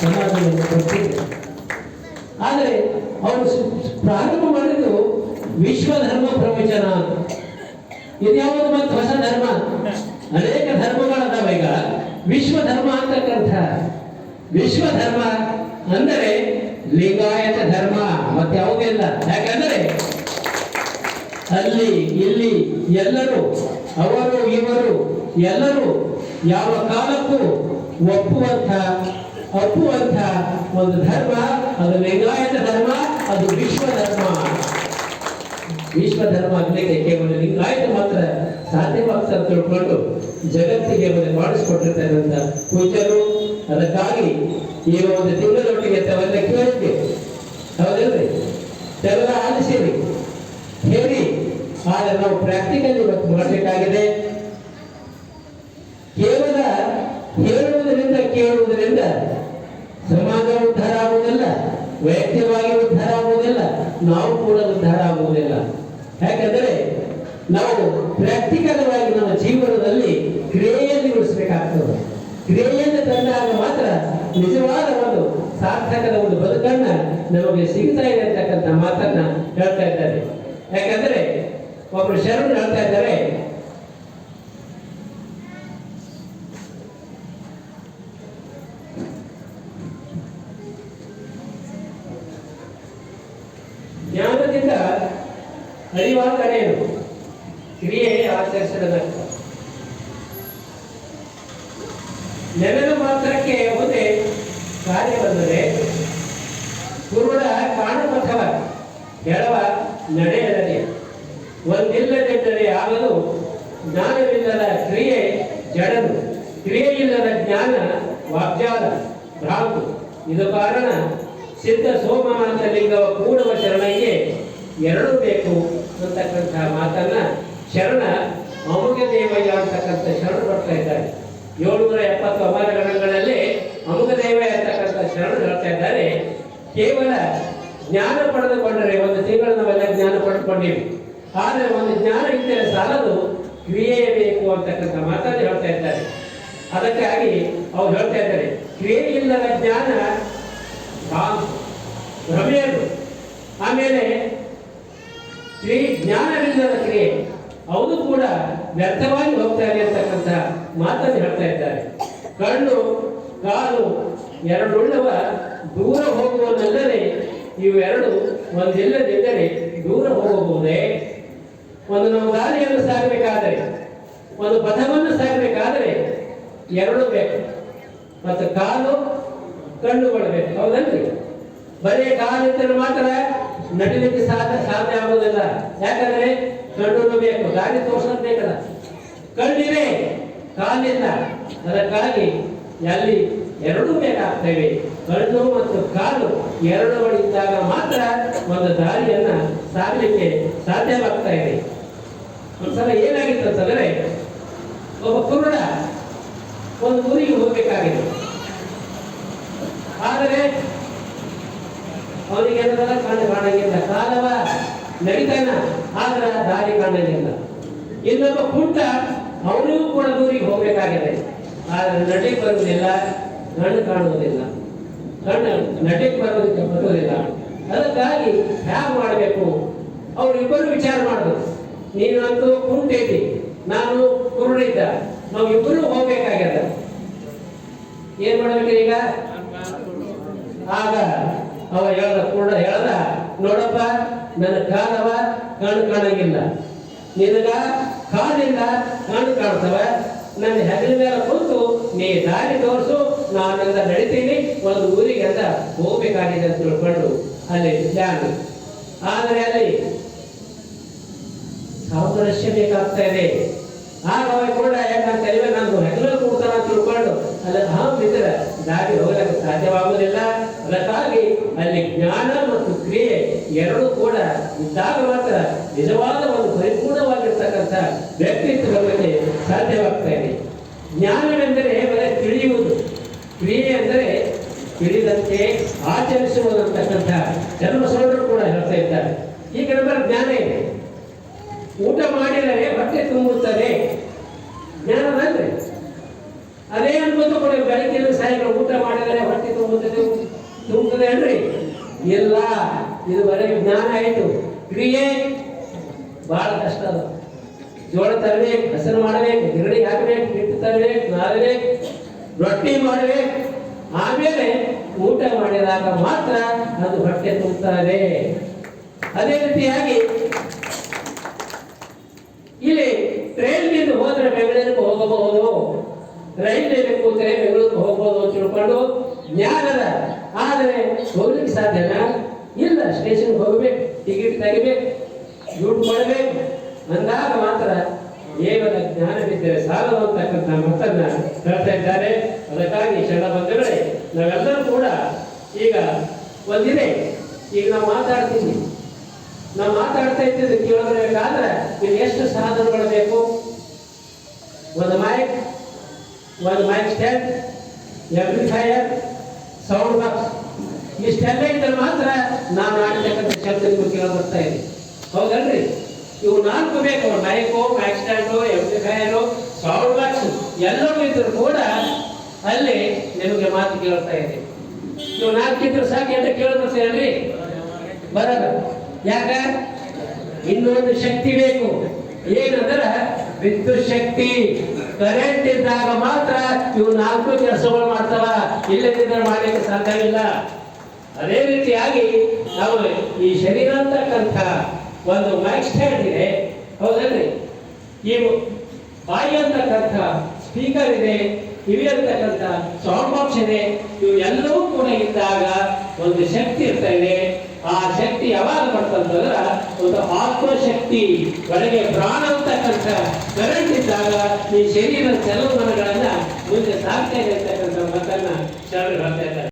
ಸಮಾಜವನ್ನು ಕೊಟ್ಟಿದೆ ಆದರೆ ಅವರು ಪ್ರಾರಂಭ ಮಾಡಿದ್ದು ವಿಶ್ವ ಧರ್ಮ ಪ್ರವಚನ. ಇದ್ಯಾವುದು ಮತ್ತು ಹೊಸ ಧರ್ಮ? ಅನೇಕ ಧರ್ಮಗಳದಾವ ಈಗ. ವಿಶ್ವ ಧರ್ಮ ಅಂತಕ್ಕಂಥ ವಿಶ್ವ ಧರ್ಮ ಅಂದರೆ ಲಿಂಗಾಯತ ಧರ್ಮ, ಮತ್ತೆ ಯಾವುದಿಲ್ಲ ಯಾಕಂದರೆ ಅಲ್ಲಿ, ಇಲ್ಲಿ ಎಲ್ಲರೂ, ಅವರು, ಇವರು ಎಲ್ಲರೂ ಯಾವ ಕಾಲಕ್ಕೂ ಒಪ್ಪುವಂಥ ಒಪ್ಪುವಂಥ ಒಂದು ಧರ್ಮ, ಅದು ಲಿಂಗಾಯತ ಧರ್ಮ, ಅದು ವಿಶ್ವ ಧರ್ಮ. ವಿಶ್ವ ಧರ್ಮ ಆಗಲಿಕ್ಕೆ ಕೇವಲ ಲಿಂಗಾಯತ ಮಾತ್ರ ಸಾಧ್ಯವಾಗ್ತದೆ ತಿಳ್ಕೊಂಡು ಜಗತ್ತಿಗೆ ಒಂದು ಮಾಡಿಸ್ಕೊಟ್ಟಿರ್ತಕ್ಕಂಥ ಪೂಜರು ಅದಕ್ಕಾಗಿ ಈ ಒಂದು ತಿಂಗಳೊಟ್ಟಿಗೆ ತಾವೆಲ್ಲ ಕೇಳಿದ್ದೆ ಹೌದಲ್ರಿ? ತಾವೆಲ್ಲ ಆಲಿಸಿರಿ ಹೇಳಿ ಆದರೆ ನಾವು ಪ್ರಾಕ್ಟಿಕಲ್ ಇವತ್ತು ಮಾಡಬೇಕಾಗಿದೆ ಕೇವಲ ಹೇಳುವುದರಿಂದ ಕೇಳುವುದರಿಂದ ಸಮಾಜ ಉದ್ಧಾರ ಆಗುವುದಿಲ್ಲ ವೈಯಕ್ತಿಕವಾಗಿ ಉದ್ಧಾರ ಆಗುವುದಿಲ್ಲ. ನಾವು ಕೂಡ ಉದ್ಧಾರ ಆಗುವುದಿಲ್ಲ. ಯಾಕಂದರೆ ನಾವು ಪ್ರಾಕ್ಟಿಕಲ್ ಆಗಿ ನಮ್ಮ ಜೀವನದಲ್ಲಿ ಕ್ರಿಯೆಯಲ್ಲಿ ಉಳಿಸಬೇಕಾಗ್ತದೆ. ಕ್ರಿಯೆಯನ್ನು ತಂದಾಗ ಮಾತ್ರ ನಿಜವಾದ ಒಂದು ಸಾರ್ಥಕದ ಒಂದು ಬದುಕನ್ನ ನಮಗೆ ಸಿಗ್ತಾ ಇದೆ ಅಂತಕ್ಕಂಥ ಮಾತನ್ನ ಹೇಳ್ತಾ ಇದ್ದಾರೆ. ಯಾಕಂದ್ರೆ ಒಬ್ರು ಶರಣರು ಹೇಳ್ತಾ ಇದ್ದಾರೆ ಜ್ಞಾನದಿಂದ ಅರಿವಾಗಲೇನು ಕ್ರಿಯೆ ಆಚರಿಸಿದನರ್ಥ ನೆನಲು ಮಾತ್ರಕ್ಕೆ ಒಂದೇ ಕಾರ್ಯ ಬಂದರೆ ಕುರುಡ ಕಾಣಪಥವ ನಡೆಯದರೆ ಒಂದಿಲ್ಲದಿದ್ದರೆ ಆಗಲು ಜ್ಞಾನವಿಲ್ಲದ ಕ್ರಿಯೆ ಜಡನು ಕ್ರಿಯೆಯಿಲ್ಲದ ಜ್ಞಾನ ವಾಗ್ಜಾಲ, ಭ್ರಾಂತು. ಇದು ಕಾರಣ ಸಿದ್ಧ ಸೋಮನಾಥ ಲಿಂಗವ ಕೂಡುವ ಶರಣಯ್ಯೇ ಎರಡೂ ಬೇಕು ಅಂತಕ್ಕಂಥ ಮಾತನ್ನ ಶರಣ ಅಮುಖ ದೇವಯ್ಯ ಅಂತಕ್ಕಂಥ ಶರಣ ಬರ್ತಾ ಇದ್ದಾರೆ. ಏಳ್ನೂರ ಎಪ್ಪತ್ತು ಅಮರ ಗಣಗಳಲ್ಲಿ ಅಮುಕ ದೇವಯ್ಯ ಅಂತಕ್ಕಂಥ ಶರಣರು ಹೇಳ್ತಾ ಇದ್ದಾರೆ. ಕೇವಲ ಜ್ಞಾನ ಪಡೆದುಕೊಂಡರೆ ಒಂದು ತಿಂಗಳ ನಾವೆಲ್ಲ ಜ್ಞಾನ ಪಡೆದುಕೊಂಡಿವಿ ಆದರೆ ಒಂದು ಜ್ಞಾನ ಇದ್ದರೆ ಸಾಲದು ಕ್ರಿಯೆ ಬೇಕು ಅಂತಕ್ಕಂಥ ಮಾತನ್ನು ಹೇಳ್ತಾ ಇದ್ದಾರೆ. ಅದಕ್ಕಾಗಿ ಅವ್ರು ಹೇಳ್ತಾ ಇದ್ದಾರೆ, ಕ್ರಿಯೆ ಇಲ್ಲದ ಜ್ಞಾನ ಭ್ರಮೆಯದು. ಆಮೇಲೆ ಕ್ರಿಯೆ ಜ್ಞಾನವಿಲ್ಲದ ಕ್ರಿಯೆ ಅವರು ಕೂಡ ವ್ಯರ್ಥವಾಗಿ ಹೋಗ್ತಾ ಇದೆ ಅಂತಕ್ಕಂಥ ಮಾತನ್ನು ಹೇಳ್ತಾ ಇದ್ದಾರೆ. ಕಣ್ಣು, ಕಾಲು, ಎರಡುಳ್ಳವ ದೂರ ಹೋಗುವುದಲ್ಲದೆ ಇವೆರಡು ಒಂದಿಲ್ಲದಿದ್ದರೆ ದೂರ ಹೋಗಬಹುದೇ? ಒಂದು ನಾವು ದಾರಿಯನ್ನು ಸಾಗಬೇಕಾದರೆ, ಒಂದು ಪಥವನ್ನು ಸಾಗಬೇಕಾದರೆ ಎರಡು ಬೇಕು. ಮತ್ತು ಕಾಲು, ಕಣ್ಣುಗಳು ಬೇಕು. ಹೌದಲ್ರಿ? ಬರೀ ಕಾಲಿದ್ದರೆ ಮಾತ್ರ ನಡಿಲಿಕ್ಕೆ ಸಾಧ್ಯ ಸಾಧ್ಯ ಆಗುವುದಿಲ್ಲ. ಯಾಕಂದ್ರೆ ಕಣ್ಣು ಬೇಕು ದಾರಿ ತೋರ್ಸೋದು ಬೇಕಲ್ಲ. ಕಣ್ಣಿವೆ ಕಾಲಿಲ್ಲ ಅದಕ್ಕಾಗಿ ಅಲ್ಲಿ ಎರಡೂ ಬೇಕಾಗ್ತವೆ. ಕಣ್ಣು ಮತ್ತು ಕಾಲು ಎರಡುಗಳಿದ್ದಾಗ ಮಾತ್ರ ಒಂದು ದಾರಿಯನ್ನ ಸಾಗಲಿಕ್ಕೆ ಸಾಧ್ಯವಾಗ್ತಾ ಇದೆ. ಒಂದ್ಸಲ ಏನಾಗಿತ್ತು ಅಂತಂದ್ರೆ, ಒಬ್ಬ ಕುರುಡ ಒಂದು ಊರಿಗೆ ಹೋಗ್ಬೇಕಾಗಿದೆ. ಆದರೆ ಅವನಿಗೆ ಏನದಲ್ಲ ಕಾಣಂಗಿಲ್ಲ ಕಾಲವ ನಡಿತಾನ, ಆದ್ರೆ ದಾರಿ ಕಾಣಂಗಿಲ್ಲ ಇನ್ನೊಬ್ಬ ಕುಂಟ ಅವನಿಗೂ ಕೂಡ ದೂರಿಗೆ ಹೋಗ್ಬೇಕಾಗಿದೆ. ಆದ್ರೆ ನಟಿಗೆ ಬರುವುದಿಲ್ಲ, ಕಣ್ಣು ಕಾಣುವುದಿಲ್ಲ. ಕಣ್ಣು, ನಟಿಗೆ ಬರುವುದಕ್ಕೆ ಬರುವುದಿಲ್ಲ. ಅದಕ್ಕಾಗಿ ಹ್ಯಾಗ್ ಮಾಡಬೇಕು? ಅವರಿಬ್ಬರು ವಿಚಾರ ಮಾಡಬೇಕು. ನೀನಂತೂ ಕುಂಟೈತಿ ನಾನು ಕುರುಡಿದ್ದ ನಾವು ಇಬ್ಬರು ಹೋಗ್ಬೇಕಾಗ್ಯದ. ಏನ್ ಮಾಡ್ಬೇಕು ಈಗ? ಆಗ ಅವ ಹೇಳ್ದ ಕೂಡ ಹೇಳ್ದ, ನೋಡಪ್ಪ, ನನ್ನ ಕಾಲವ ಕಣ್ಣು ಕಾಣಂಗಿಲ್ಲ. ನಿನಗ ಕಾಲಿಂದ ಕಣ್ಣು ಕಾಣ್ತವ. ನನ್ನ ಹೆಗಲ ಮೇಲೆ ಕುಂತು ನೀ ದಾರಿ ತೋರಿಸು, ನಾನಿಂದ ನಡಿತೀನಿ, ಒಂದು ಊರಿಗೆ ಅಂತ ಹೋಗ್ಬೇಕಾಗಿದೆ ಅಂತ ತಿಳ್ಕೊಂಡು ಅಲ್ಲಿ ಧ್ಯಾನ. ಆದರೆ ಅಲ್ಲಿ ಸಾಮರಸ್ಯ ಬೇಕಾಗ್ತಾ ಇದೆ. ಆಗ ಕೂಡ ಯಾಕಂತ ಹೇಳಿದ್ರೆ ನಾನು ಹೆಗಲ ಕೊಡ್ತಾನ ತಿಳ್ಕೊಂಡು ಇದ್ರೆ ದಾರಿ ಹೋಗಲಿಕ್ಕೆ ಸಾಧ್ಯವಾಗುವುದಿಲ್ಲ. ಅದಕ್ಕಾಗಿ ಅಲ್ಲಿ ಜ್ಞಾನ ಮತ್ತು ಕ್ರಿಯೆ ಎರಡೂ ಕೂಡ ಇದ್ದಾಗ ಮಾತ್ರ ನಿಜವಾದ ಒಂದು ಪರಿಪೂರ್ಣವಾಗಿರ್ತಕ್ಕಂಥ ವ್ಯಕ್ತಿತ್ವ ಬಗ್ಗೆ ಸಾಧ್ಯವಾಗ್ತಾ ಇದೆ. ಜ್ಞಾನವೆಂದರೆ ಬರೀ ತಿಳಿಯುವುದು. ಕ್ರಿಯೆ ಅಂದರೆ ತಿಳಿದಂತೆ ಆಚರಿಸುವುದಂತಕ್ಕಂಥ ಧರ್ಮಸೌಡರು ಕೂಡ ಹೇಳ್ತಾರೆ ನಮ್ಮ ಜ್ಞಾನ ಇದೆ ಊಟ ಮಾಡಿದರೆ ಹೊಟ್ಟೆ ತುಂಬುತ್ತದೆ ಜ್ಞಾನದಲ್ರಿ ಅದೇ ಅನ್ಕೊಂತ ಕೊಡಿ ಬೆಳಗ್ಗೆ ಸಾಯಂಕಾಲ ಊಟ ಮಾಡಿದರೆ ಹೊಟ್ಟೆ ತುಂಬುತ್ತದೆ ಇಲ್ಲ, ಇದು ಬರೀ ಜ್ಞಾನ ಆಯಿತು. ಕ್ರಿಯೆ ಬಹಳ ಕಷ್ಟ ಅದು. ಜೋಳ ತರಬೇಕು ಹಸರು ಮಾಡಬೇಕು ಗಿರಡಿ ಹಾಕಬೇಕು, ಹಿಟ್ಟು ತರಬೇಕು ನಾರಬೇಕು ರೊಟ್ಟಿ ಮಾಡಬೇಕು. ಆಮೇಲೆ ಊಟ ಮಾಡಿದಾಗ ಮಾತ್ರ ಅದು ಹೊಟ್ಟೆ ತುಂಬುತ್ತಾರೆ ಅದೇ ರೀತಿಯಾಗಿ ಇಲ್ಲಿ ಟ್ರೈನ್ನಿಂದ ಹೋದ್ರೆ ಬೆಂಗಳೂರಿಗೆ ಹೋಗಬಹುದು, ರೈಲಿನಲ್ಲಿ ಕೂತರೆ ಬೆಂಗಳೂರಿಗೆ ಹೋಗಬಹುದು ತಿಳ್ಕೊಂಡು ಜ್ಞಾನದ, ಆದರೆ ಇಲ್ಲ ಸ್ಟೇಷನ್ಗೆ ಹೋಗ್ಬೇಕು ಟಿಕೆಟ್ ತೆಗಿಬೇಕು ದುಡ್ಡು ಕೊಡಬೇಕು ಅಂದಾಗ ಮಾತ್ರ ಕೇವಲ ಜ್ಞಾನವಿದ್ದರೆ ಸಾಲದು ಅಂತಕ್ಕಂಥ ಮತ್ತನ್ನ ಹೇಳ್ತಾ ಇದ್ದಾರೆ. ಅದಕ್ಕಾಗಿ ಶರಣ ಬಂಧುಗಳೇ, ನಾವೆಲ್ಲರೂ ಕೂಡ ಈಗ ಒಂದಿದೆ. ಈಗ ನಾವು ಮಾತಾಡ್ತೀನಿ ನಾವು ಮಾತಾಡ್ತಾ ಇದ್ದಿದ್ದು ಕೇಳಬೇಕಾದ್ರೆ ನೀವು ಎಷ್ಟು ಸಾಧನಗಳು ಬೇಕು ಒಂದು ಮೈಕ್ ಒಂದು mic stand amplifier sound box ಇಷ್ಟೆಲ್ಲ ಇದ್ದರೆ ಮಾತ್ರ ನಾನು ಆಡ್ತಕ್ಕಂಥ ಶಬ್ದ ನಿಮ್ಗೆ ಕೇಳ ಬರ್ತಾ ಇದೆ. ಹೌದಲ್ರಿ? ಇವು ನಾಲ್ಕು ಬೇಕು, mic mic stand stand amplifier sound box ಎಲ್ಲವೂ ಇದ್ರೂ ಕೂಡ ಅಲ್ಲಿ ನಿಮಗೆ ಮಾತು ಕೇಳ್ತಾ ಇದೆ. ಇವು ನಾಲ್ಕು ಇದ್ರೆ ಸಾಕು ಅಂತ ಕೇಳ್ಬರ್ತೀರಲ್ರಿ ಬರಲ್ಲ. ಯಾಕ? ಇನ್ನೊಂದು ಶಕ್ತಿ ಬೇಕು. ಏನಂದ್ರ ವಿದ್ಯುತ್ ಶಕ್ತಿ. ಕರೆಂಟ್ ಇದ್ದಾಗ ಮಾತ್ರ ಇವು ನಾಲ್ಕು ಕೆಲಸಗಳು ಮಾಡ್ತಾವ ಇಲ್ಲದಿದ್ದರೆ ಮಾಡಲಿಕ್ಕೆ ಸಾಧ್ಯವಿಲ್ಲ. ಅದೇ ರೀತಿಯಾಗಿ ನಾವು ಈ ಶರೀರ ಅಂತಕ್ಕಂಥ ಒಂದು ಮೈಕ್ ಸ್ಟ್ಯಾಂಡ್ ಇದೆ. ಹೌದಲ್ರಿ? ಈ ಬಾಯಿ ಅಂತಕ್ಕಂಥ ಸ್ಪೀಕರ್ ಇದೆ, ಕಿವಿ ಅಂತಕ್ಕಂಥ ಸೌಂಡ್ ಬಾಕ್ಸ್ ಇದೆ. ಇವು ಎಲ್ಲವೂ ಕೂಡ ಇದ್ದಾಗ ಒಂದು ಶಕ್ತಿ ಇರ್ತಾ ಇದೆ. ಆ ಶಕ್ತಿ ಯಾವಾಗ ಬರ್ತಂತಂದ್ರ ಒಂದು ಆತ್ಮಶಕ್ತಿ, ಒಳಗೆ ಪ್ರಾಣ ಅಂತಕ್ಕಂಥ ಕರೆಂಟ್ ಇದ್ದಾಗ ಈ ಶರೀರದ ಚಲನವಲನಗಳನ್ನ ಮುಂದೆ ಸಾಕ್ತಾ ಇದೆ ಅಂತಕ್ಕಂಥ ಮಾತನ್ನ ಶರಣರು ಹೇಳ್ತಾ ಇದ್ದಾರೆ.